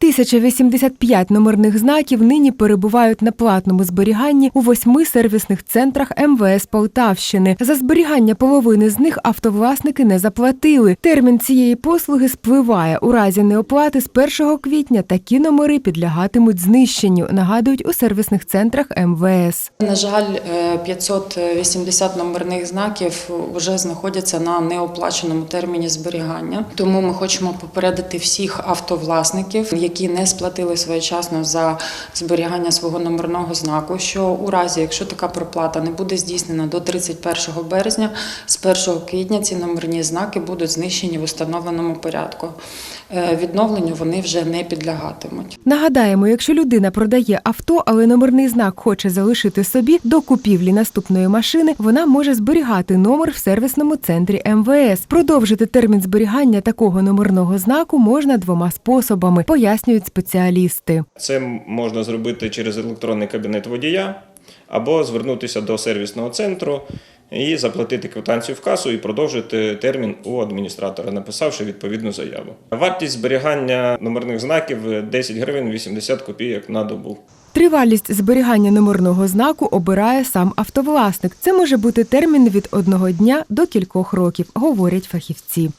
1085 номерних знаків нині перебувають на платному зберіганні у восьми сервісних центрах МВС Полтавщини. За зберігання половини з них автовласники не заплатили. Термін цієї послуги спливає. У разі неоплати з 1 квітня такі номери підлягатимуть знищенню, нагадують у сервісних центрах МВС. На жаль, е, 580 номерних знаків вже знаходяться на неоплаченому терміні зберігання. Тому ми хочемо попередити всіх автовласників, які не сплатили своєчасно за зберігання свого номерного знаку. Що у разі, якщо така проплата не буде здійснена до 31 березня, з 1 квітня ці номерні знаки будуть знищені в установленому порядку. Е, Відновленню вони вже не підлягатимуть. Нагадаємо, якщо людина продає авто, але номерний знак хоче залишити собі до купівлі наступної машини, вона може зберігати номер в сервісному центрі МВС. Продовжити термін зберігання такого номерного знаку можна двома способами, пояснюють спеціалісти. Це можна зробити через електронний кабінет водія або звернутися до сервісного центру і заплатити квитанцію в касу і продовжити термін у адміністратора, написавши відповідну заяву. Вартість зберігання номерних знаків 10 гривень 80 копійок на добу. Тривалість зберігання номерного знаку обирає сам автовласник. Це може бути термін від одного дня до кількох років, говорять фахівці.